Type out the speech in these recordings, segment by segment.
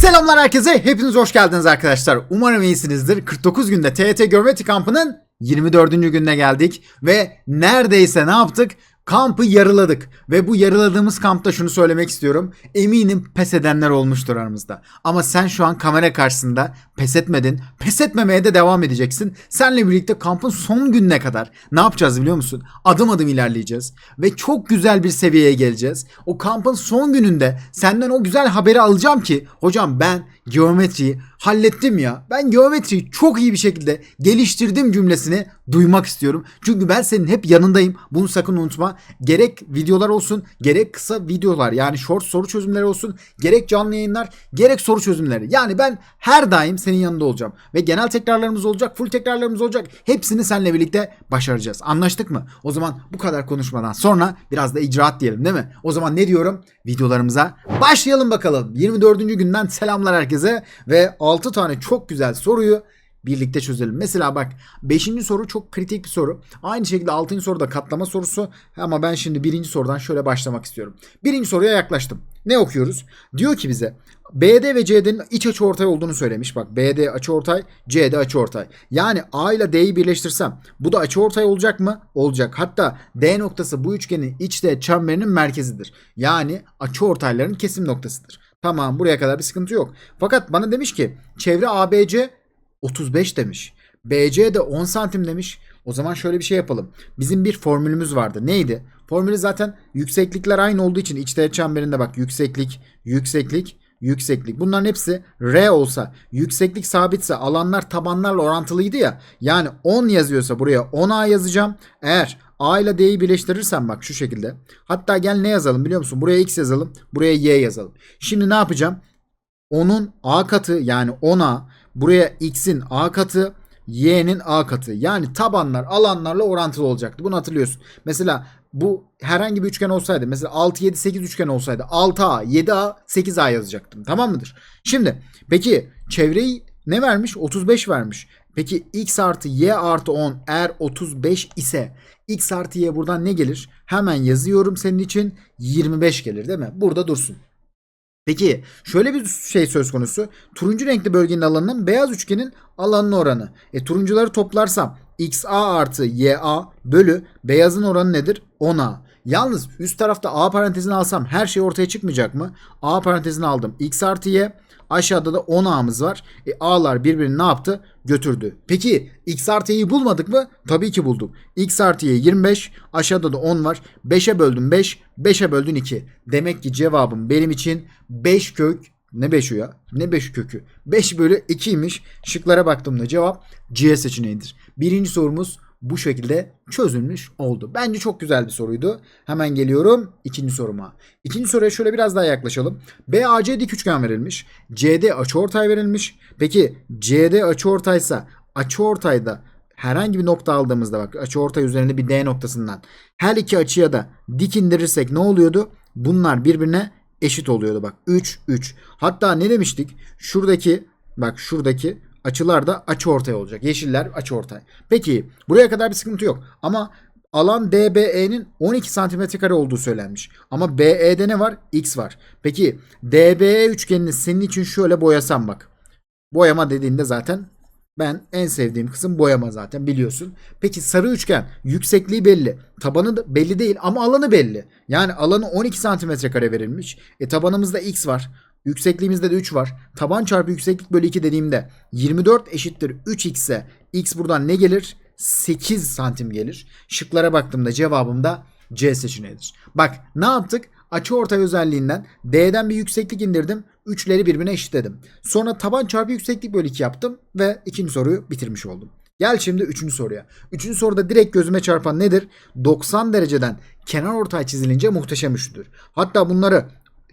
Selamlar herkese. Hepiniz hoş geldiniz arkadaşlar. Umarım iyisinizdir. 49 günde TYT Geometri Kampı'nın 24. gününe geldik ve neredeyse ne yaptık? Kampı yarıladık ve bu yarıladığımız kampta şunu söylemek istiyorum. Eminim pes edenler olmuştur aramızda. Ama sen şu an kamera karşısında pes etmedin. Pes etmemeye de devam edeceksin. Senle birlikte kampın son gününe kadar ne yapacağız biliyor musun? Adım adım ilerleyeceğiz ve çok güzel bir seviyeye geleceğiz. O kampın son gününde senden o güzel haberi alacağım ki hocam ben geometriyi hallettim ya. Ben geometriyi çok iyi bir şekilde geliştirdim cümlesini duymak istiyorum. Çünkü ben senin hep yanındayım. Bunu sakın unutma. Gerek videolar olsun, gerek kısa videolar yani short soru çözümleri olsun, gerek canlı yayınlar, gerek soru çözümleri. Yani ben her daim senin yanında olacağım. Ve genel tekrarlarımız olacak, full tekrarlarımız olacak. Hepsini seninle birlikte başaracağız. Anlaştık mı? O zaman bu kadar konuşmadan sonra biraz da icraat diyelim değil mi? O zaman ne diyorum? Videolarımıza başlayalım bakalım. 24. günden selamlar herkese ve 6 tane çok güzel soruyu birlikte çözelim. Mesela bak 5. soru çok kritik bir soru. Aynı şekilde 6. soru da katlama sorusu ama ben şimdi 1. sorudan şöyle başlamak istiyorum. 1. soruya yaklaştım. Ne okuyoruz? Diyor ki bize BD ve CD'nin iç açı ortay olduğunu söylemiş. Bak BD açı ortay, CD açı ortay. Yani A ile D'yi birleştirsem bu da açı ortay olacak mı? Olacak. Hatta D noktası bu üçgenin içte çemberinin merkezidir. Yani açı ortayların kesim noktasıdır. Tamam buraya kadar bir sıkıntı yok. Fakat bana demiş ki çevre ABC 35 demiş. BC de 10 santim demiş. O zaman şöyle bir şey yapalım. Bizim bir formülümüz vardı. Neydi? Formülü zaten yükseklikler aynı olduğu için içteğet çemberinde bak yükseklik, yükseklik, yükseklik. Bunların hepsi R olsa, yükseklik sabitse alanlar tabanlarla orantılıydı ya. Yani 10 yazıyorsa buraya 10A yazacağım. Eğer A ile D'yi birleştirirsem bak şu şekilde. Hatta gel ne yazalım biliyor musun? Buraya X yazalım, buraya Y yazalım. Şimdi ne yapacağım? 10'un A katı yani 10A buraya X'in A katı Y'nin A katı. Yani tabanlar alanlarla orantılı olacaktı. Bunu hatırlıyorsun. Mesela bu herhangi bir üçgen olsaydı mesela 6 7 8 üçgen olsaydı 6A 7A 8A yazacaktım. Tamam mıdır? Şimdi peki çevreyi ne vermiş? 35 vermiş. Peki x artı y artı 10 eğer 35 ise x artı y buradan ne gelir? Hemen yazıyorum senin için 25 gelir değil mi? Burada dursun. Peki şöyle bir şey söz konusu. Turuncu renkli bölgenin alanının beyaz üçgenin alanın oranı. E turuncuları toplarsam XA artı YA bölü beyazın oranı nedir? 10A. Yalnız üst tarafta A parantezini alsam her şey ortaya çıkmayacak mı? A parantezini aldım. X artı Y. Aşağıda da 10A'mız var. E A'lar birbirini ne yaptı? Götürdü. Peki X artı Y'yi bulmadık mı? Tabii ki bulduk. X artı Y 25. Aşağıda da 10 var. 5'e böldüm 5. 5'e böldün 2. Demek ki cevabım benim için 5 kök ne 5'i ya? Ne 5 kökü? 5 bölü 2'ymiş. Şıklara baktığımda cevap C seçeneğidir. Birinci sorumuz bu şekilde çözülmüş oldu. Bence çok güzel bir soruydu. Hemen geliyorum ikinci soruma. İkinci soruya şöyle biraz daha yaklaşalım. BAC dik üçgen verilmiş. CD açıortay verilmiş. Peki CD açıortaysa açıortayda herhangi bir nokta aldığımızda bak açıortay üzerinde bir D noktasından her iki açıya da dik indirirsek ne oluyordu? Bunlar birbirine eşit oluyordu bak. 3 3. Hatta ne demiştik? Şuradaki bak şuradaki açılar da açı ortay olacak. Yeşiller açı ortay. Peki buraya kadar bir sıkıntı yok. Ama alan DBE'nin 12 santimetre kare olduğu söylenmiş. Ama BE'de ne var? X var. Peki DBE üçgenini senin için şöyle boyasam bak. Boyama dediğinde zaten ben en sevdiğim kısım boyama zaten biliyorsun. Peki sarı üçgen yüksekliği belli. Tabanı da belli değil ama alanı belli. Yani alanı 12 santimetre kare verilmiş. E tabanımızda x var. Yüksekliğimizde de 3 var. Taban çarpı yükseklik bölü 2 dediğimde 24 eşittir 3x ise x buradan ne gelir? 8 santim gelir. Şıklara baktığımda cevabım da C seçeneğidir. Bak ne yaptık? Açı ortay özelliğinden D'den bir yükseklik indirdim. Üçleri birbirine eşitledim. Sonra taban çarpı yükseklik bölü 2 yaptım ve ikinci soruyu bitirmiş oldum. Gel şimdi üçüncü soruya. Üçüncü soruda direkt gözüme çarpan nedir? 90 dereceden kenar ortay çizilince muhteşem üçlüdür. Hatta bunları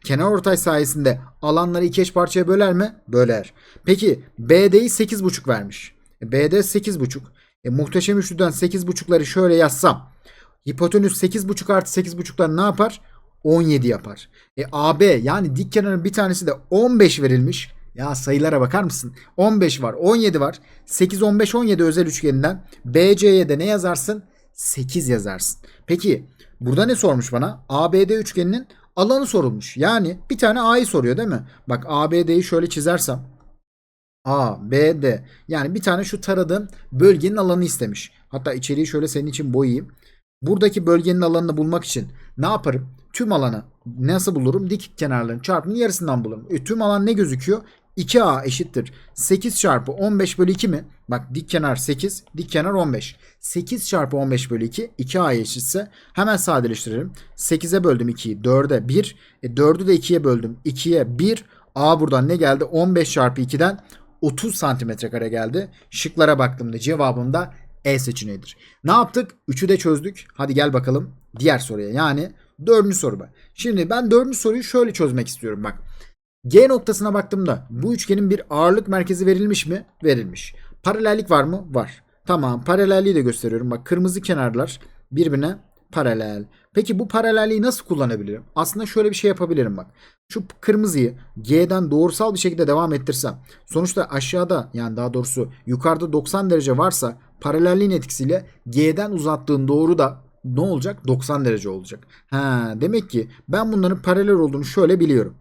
kenar ortay sayesinde alanları iki eş parçaya böler mi? Böler. Peki BD'yi 8,5 vermiş. E, BD 8,5. E, muhteşem üçlüden 8,5'ları şöyle yazsam. Hipotenüs 8,5 artı 8,5'lar ne yapar? 17 yapar. E AB yani dik kenarın bir tanesi de 15 verilmiş. Ya sayılara bakar mısın? 15 var, 17 var. 8, 15, 17 özel üçgeninden BC'ye de ne yazarsın? 8 yazarsın. Peki burada ne sormuş bana? ABD üçgeninin alanı sorulmuş. Yani bir tane A'yı soruyor değil mi? Bak ABD'yi şöyle çizersem A, B, D. Yani bir tane şu taradığım bölgenin alanı istemiş. Hatta içeriği şöyle senin için boyayayım. Buradaki bölgenin alanını bulmak için ne yaparım? Tüm alanı nasıl bulurum? Dik kenarların çarpımının yarısından bulurum. E, tüm alan ne gözüküyor? 2A eşittir. 8 çarpı 15 bölü 2 mi? Bak dik kenar 8, dik kenar 15. 8 çarpı 15 bölü 2 2A eşitse hemen sadeleştirelim. 8'e böldüm 2'yi 4'e 1. E, 4'ü de 2'ye böldüm. 2'ye 1. A buradan ne geldi? 15 çarpı 2'den 30 santimetre kare geldi. Şıklara baktığımda cevabım da E seçeneğidir. Ne yaptık? Üçü de çözdük. Hadi gel bakalım diğer soruya. Yani dördüncü soru bu. Şimdi ben dördüncü soruyu şöyle çözmek istiyorum bak. G noktasına baktığımda bu üçgenin bir ağırlık merkezi verilmiş mi? Verilmiş. Paralellik var mı? Var. Tamam paralelliği de gösteriyorum. Bak kırmızı kenarlar birbirine paralel. Peki bu paralelliği nasıl kullanabilirim? Aslında şöyle bir şey yapabilirim bak. Şu kırmızıyı G'den doğrusal bir şekilde devam ettirsem. Sonuçta aşağıda yani daha doğrusu yukarıda 90 derece varsa paralelliğin etkisiyle G'den uzattığın doğru da ne olacak? 90 derece olacak. Ha, demek ki ben bunların paralel olduğunu şöyle biliyorum.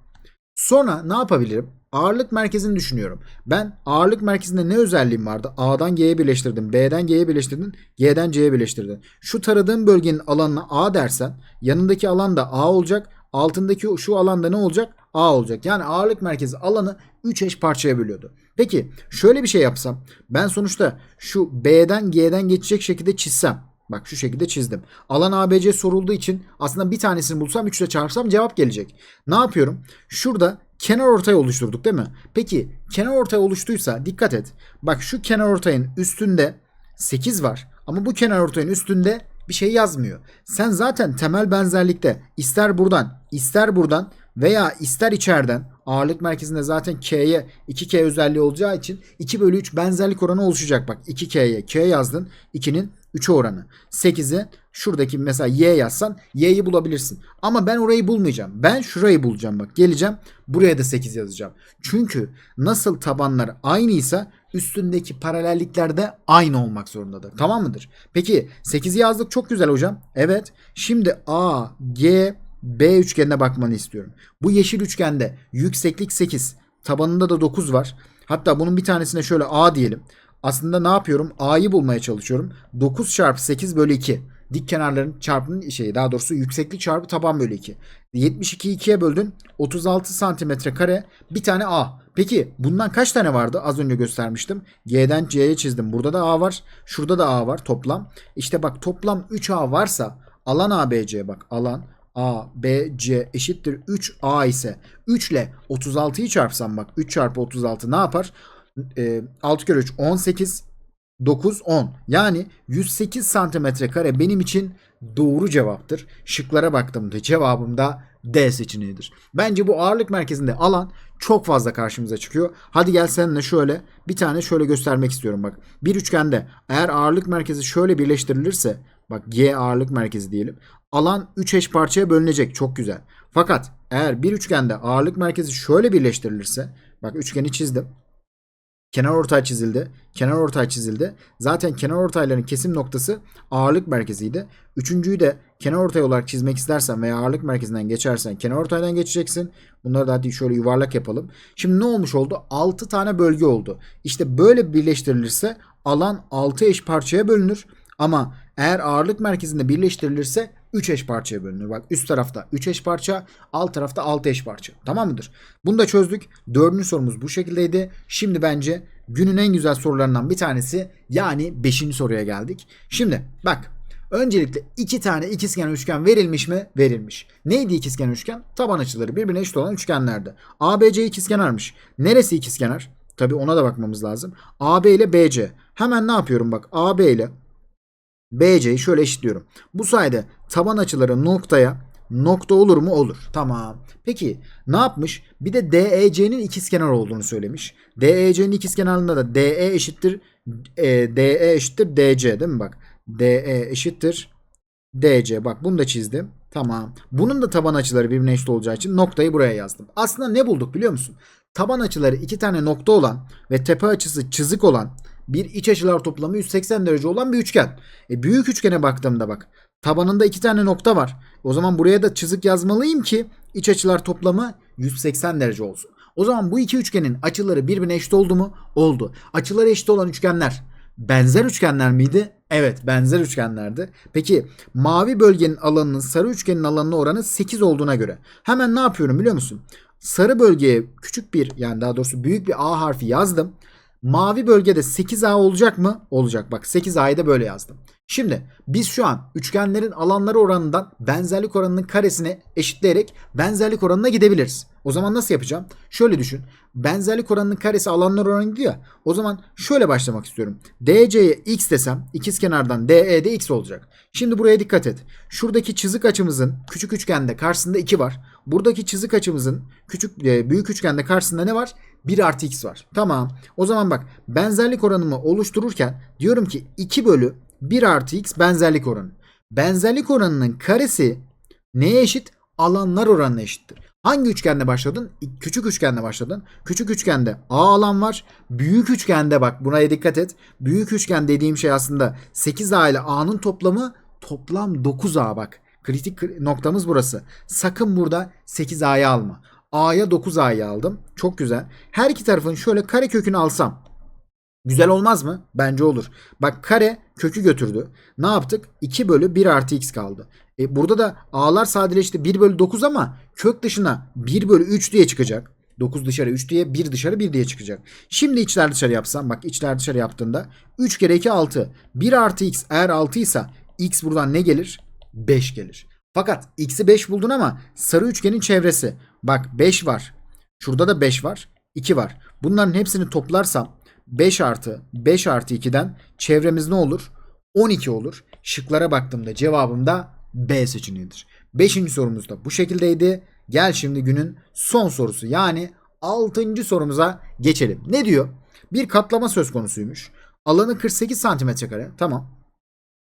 Sonra ne yapabilirim? Ağırlık merkezini düşünüyorum. Ben ağırlık merkezinde ne özelliğim vardı? A'dan G'ye birleştirdim. B'den G'ye birleştirdin. G'den C'ye birleştirdin. Şu taradığım bölgenin alanına A dersen yanındaki alan da A olacak. Altındaki şu alanda ne olacak? A olacak. Yani ağırlık merkezi alanı 3 eş parçaya bölüyordu. Peki şöyle bir şey yapsam. Ben sonuçta şu B'den G'den geçecek şekilde çizsem. Bak şu şekilde çizdim. Alan ABC sorulduğu için aslında bir tanesini bulsam 3 ile çarpsam cevap gelecek. Ne yapıyorum? Şurada kenar ortay oluşturduk değil mi? Peki kenar ortay oluştuysa dikkat et. Bak şu kenar ortayın üstünde 8 var. Ama bu kenar ortayın üstünde bir şey yazmıyor. Sen zaten temel benzerlikte ister buradan ister buradan veya ister içeriden ağırlık merkezinde zaten K'ye 2K özelliği olacağı için 2 bölü 3 benzerlik oranı oluşacak. Bak 2K'ye K yazdın 2'nin 3'e oranı. 8'i şuradaki mesela Y yazsan Y'yi bulabilirsin. Ama ben orayı bulmayacağım. Ben şurayı bulacağım bak. Geleceğim buraya da 8 yazacağım. Çünkü nasıl tabanlar aynıysa üstündeki paralellikler de aynı olmak zorundadır. Tamam mıdır? Peki 8'i yazdık çok güzel hocam. Evet. Şimdi A, G, B üçgenine bakmanı istiyorum. Bu yeşil üçgende yükseklik 8, tabanında da 9 var. Hatta bunun bir tanesine şöyle A diyelim. Aslında ne yapıyorum? A'yı bulmaya çalışıyorum. 9 çarpı 8 bölü 2. Dik kenarların çarpımının şeyi daha doğrusu yükseklik çarpı taban bölü 2. 72'yi 2'ye böldün. 36 santimetre kare bir tane A. Peki bundan kaç tane vardı? Az önce göstermiştim. G'den C'ye çizdim. Burada da A var. Şurada da A var toplam. İşte bak toplam 3A varsa alan ABC bak alan A, B, C eşittir 3A ise 3 ile 36'yı çarpsam bak 3 çarpı 36 ne yapar? E, 6 kere 3 18 9 10 yani 108 santimetre kare benim için doğru cevaptır. Şıklara baktığımda cevabım da D seçeneğidir. Bence bu ağırlık merkezinde alan çok fazla karşımıza çıkıyor. Hadi gel seninle şöyle bir tane şöyle göstermek istiyorum bak. Bir üçgende eğer ağırlık merkezi şöyle birleştirilirse bak G ağırlık merkezi diyelim. Alan 3 eş parçaya bölünecek. Çok güzel. Fakat eğer bir üçgende ağırlık merkezi şöyle birleştirilirse bak üçgeni çizdim. Kenar ortay çizildi. Kenar ortay çizildi. Zaten kenar ortayların kesim noktası ağırlık merkeziydi. Üçüncüyü de kenar ortay olarak çizmek istersen veya ağırlık merkezinden geçersen kenar ortaydan geçeceksin. Bunları da hadi şöyle yuvarlak yapalım. Şimdi ne olmuş oldu? 6 tane bölge oldu. İşte böyle birleştirilirse alan 6 eş parçaya bölünür. Ama eğer ağırlık merkezinde birleştirilirse 3 eş parçaya bölünür. Bak üst tarafta 3 eş parça, alt tarafta 6 eş parça. Tamam mıdır? Bunu da çözdük. Dördüncü sorumuz bu şekildeydi. Şimdi bence günün en güzel sorularından bir tanesi yani 5. soruya geldik. Şimdi bak Öncelikle iki tane ikizkenar üçgen verilmiş mi? Verilmiş. Neydi ikizkenar üçgen? Taban açıları birbirine eşit olan üçgenlerdi. ABC ikizkenarmış. Neresi ikizkenar? Tabi ona da bakmamız lazım. AB ile BC. Hemen ne yapıyorum bak. AB ile BC'yi şöyle eşitliyorum. Bu sayede taban açıları noktaya nokta olur mu? Olur. Tamam. Peki ne yapmış? Bir de DEC'nin ikizkenar olduğunu söylemiş. DEC'nin ikizkenarında da DE eşittir e, DE eşittir DC değil mi bak? DE eşittir DC. Bak bunu da çizdim. Tamam. Bunun da taban açıları birbirine eşit olacağı için noktayı buraya yazdım. Aslında ne bulduk biliyor musun? Taban açıları iki tane nokta olan ve tepe açısı çizik olan bir iç açılar toplamı 180 derece olan bir üçgen. E, büyük üçgene baktığımda bak Tabanında iki tane nokta var. O zaman buraya da çizik yazmalıyım ki iç açılar toplamı 180 derece olsun. O zaman bu iki üçgenin açıları birbirine eşit oldu mu? Oldu. Açıları eşit olan üçgenler benzer üçgenler miydi? Evet benzer üçgenlerdi. Peki mavi bölgenin alanının sarı üçgenin alanına oranı 8 olduğuna göre hemen ne yapıyorum biliyor musun? Sarı bölgeye küçük bir yani daha doğrusu büyük bir A harfi yazdım. Mavi bölgede 8A olacak mı? Olacak. Bak 8A'yı da böyle yazdım. Şimdi biz şu an üçgenlerin alanları oranından benzerlik oranının karesini eşitleyerek benzerlik oranına gidebiliriz. O zaman nasıl yapacağım? Şöyle düşün. Benzerlik oranının karesi alanlar oranı gidiyor. ya. O zaman şöyle başlamak istiyorum. DC'ye x desem ikizkenardan DE de x olacak. Şimdi buraya dikkat et. Şuradaki çizik açımızın küçük üçgende karşısında 2 var. Buradaki çizik açımızın küçük e, büyük üçgende karşısında ne var? 1 artı x var. Tamam. O zaman bak benzerlik oranımı oluştururken diyorum ki 2 bölü 1 artı x benzerlik oranı. Benzerlik oranının karesi neye eşit? Alanlar oranına eşittir. Hangi üçgende başladın? Küçük üçgende başladın. Küçük üçgende A alan var. Büyük üçgende bak buna dikkat et. Büyük üçgen dediğim şey aslında 8A ile A'nın toplamı toplam 9A bak. Kritik noktamız burası. Sakın burada 8A'yı alma. A'ya 9A'yı aldım. Çok güzel. Her iki tarafın şöyle kare kökünü alsam. Güzel olmaz mı? Bence olur. Bak kare kökü götürdü. Ne yaptık? 2 bölü 1 artı x kaldı. E burada da a'lar sadeleşti 1 bölü 9 ama kök dışına 1 bölü 3 diye çıkacak. 9 dışarı 3 diye 1 dışarı 1 diye çıkacak. Şimdi içler dışarı yapsam bak içler dışarı yaptığında 3 kere 2 6. 1 artı x eğer 6 ise x buradan ne gelir? 5 gelir. Fakat x'i 5 buldun ama sarı üçgenin çevresi. Bak 5 var. Şurada da 5 var. 2 var. Bunların hepsini toplarsam 5 artı 5 artı 2'den çevremiz ne olur? 12 olur. Şıklara baktığımda cevabım da B seçeneğidir. 5. sorumuz da bu şekildeydi. Gel şimdi günün son sorusu yani 6. sorumuza geçelim. Ne diyor? Bir katlama söz konusuymuş. Alanı 48 santimetre kare. Tamam.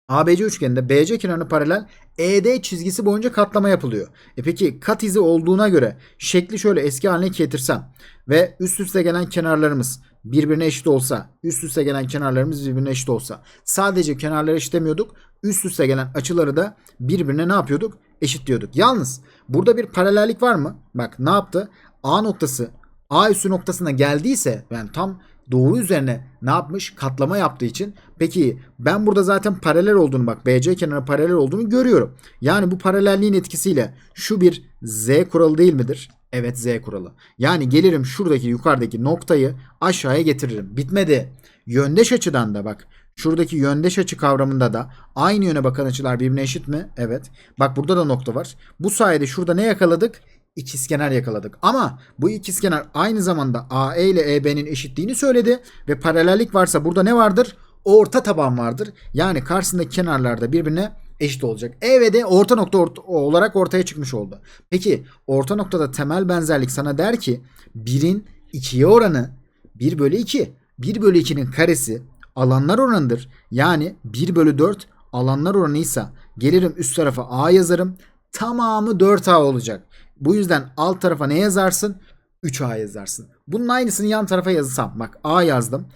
ABC üçgeninde BC kenarına paralel ED çizgisi boyunca katlama yapılıyor. E peki kat izi olduğuna göre şekli şöyle eski haline getirsem ve üst üste gelen kenarlarımız birbirine eşit olsa, üst üste gelen kenarlarımız birbirine eşit olsa, sadece kenarları eşitlemiyorduk, üst üste gelen açıları da birbirine ne yapıyorduk? Eşitliyorduk. Yalnız burada bir paralellik var mı? Bak ne yaptı? A noktası A üssü noktasına geldiyse yani tam doğru üzerine ne yapmış? Katlama yaptığı için. Peki ben burada zaten paralel olduğunu bak BC kenarına paralel olduğunu görüyorum. Yani bu paralelliğin etkisiyle şu bir Z kuralı değil midir? Evet Z kuralı. Yani gelirim şuradaki yukarıdaki noktayı aşağıya getiririm. Bitmedi. Yöndeş açıdan da bak. Şuradaki yöndeş açı kavramında da aynı yöne bakan açılar birbirine eşit mi? Evet. Bak burada da nokta var. Bu sayede şurada ne yakaladık? İkizkenar yakaladık. Ama bu ikizkenar aynı zamanda AE ile EB'nin eşitliğini söyledi ve paralellik varsa burada ne vardır? Orta taban vardır. Yani karşısındaki kenarlarda birbirine eşit olacak. E ve D orta nokta ort- olarak ortaya çıkmış oldu. Peki orta noktada temel benzerlik sana der ki 1'in 2'ye oranı 1 bölü 2. 1 bölü 2'nin karesi alanlar oranıdır. Yani 1 bölü 4 alanlar oranıysa gelirim üst tarafa A yazarım. Tamamı 4A olacak. Bu yüzden alt tarafa ne yazarsın? 3A yazarsın. Bunun aynısını yan tarafa yazsam. Bak A yazdım.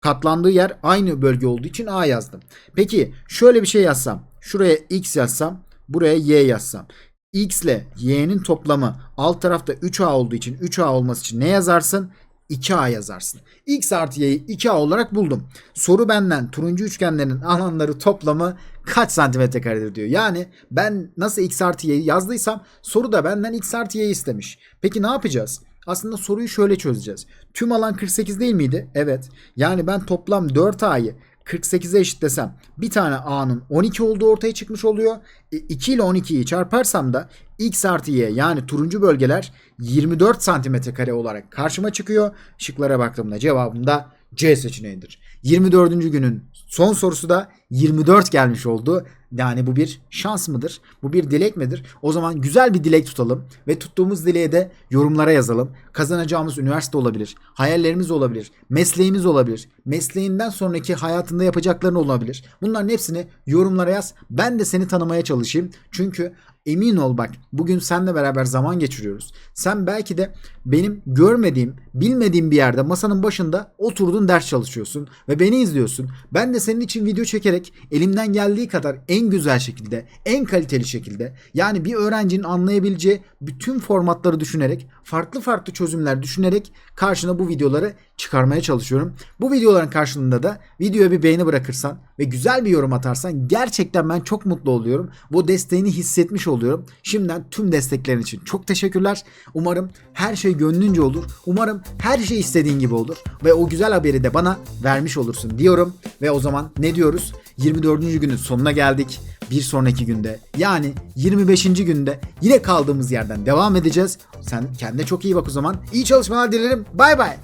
Katlandığı yer aynı bölge olduğu için A yazdım. Peki şöyle bir şey yazsam. Şuraya X yazsam. Buraya Y yazsam. X ile Y'nin toplamı alt tarafta 3A olduğu için 3A olması için ne yazarsın? 2A yazarsın. X artı Y'yi 2A olarak buldum. Soru benden turuncu üçgenlerin alanları toplamı kaç santimetre karedir diyor. Yani ben nasıl X artı Y'yi yazdıysam soru da benden X artı Y'yi istemiş. Peki ne yapacağız? Aslında soruyu şöyle çözeceğiz. Tüm alan 48 değil miydi? Evet. Yani ben toplam 4A'yı 48'e eşitlesem bir tane A'nın 12 olduğu ortaya çıkmış oluyor. E, 2 ile 12'yi çarparsam da X artı Y yani turuncu bölgeler 24 santimetre kare olarak karşıma çıkıyor. Şıklara baktığımda cevabım da C seçeneğidir. 24. günün son sorusu da 24 gelmiş oldu. Yani bu bir şans mıdır? Bu bir dilek midir? O zaman güzel bir dilek tutalım ve tuttuğumuz dileğe de yorumlara yazalım. Kazanacağımız üniversite olabilir, hayallerimiz olabilir, mesleğimiz olabilir, mesleğinden sonraki hayatında yapacakların olabilir. Bunların hepsini yorumlara yaz. Ben de seni tanımaya çalışayım. Çünkü emin ol bak bugün seninle beraber zaman geçiriyoruz. Sen belki de benim görmediğim, bilmediğim bir yerde masanın başında oturdun ders çalışıyorsun ve beni izliyorsun. Ben de senin için video çekerek elimden geldiği kadar en güzel şekilde, en kaliteli şekilde yani bir öğrencinin anlayabileceği bütün formatları düşünerek, farklı farklı çözümler düşünerek karşına bu videoları çıkarmaya çalışıyorum. Bu videoların karşılığında da videoya bir beğeni bırakırsan ve güzel bir yorum atarsan gerçekten ben çok mutlu oluyorum. Bu desteğini hissetmiş oluyorum. Şimdiden tüm desteklerin için çok teşekkürler. Umarım her şey gönlünce olur. Umarım her şey istediğin gibi olur. Ve o güzel haberi de bana vermiş olursun diyorum. Ve o zaman ne diyoruz? 24. günün sonuna geldik. Bir sonraki günde yani 25. günde yine kaldığımız yerden devam edeceğiz. Sen kendine çok iyi bak o zaman. İyi çalışmalar dilerim. Bay bay.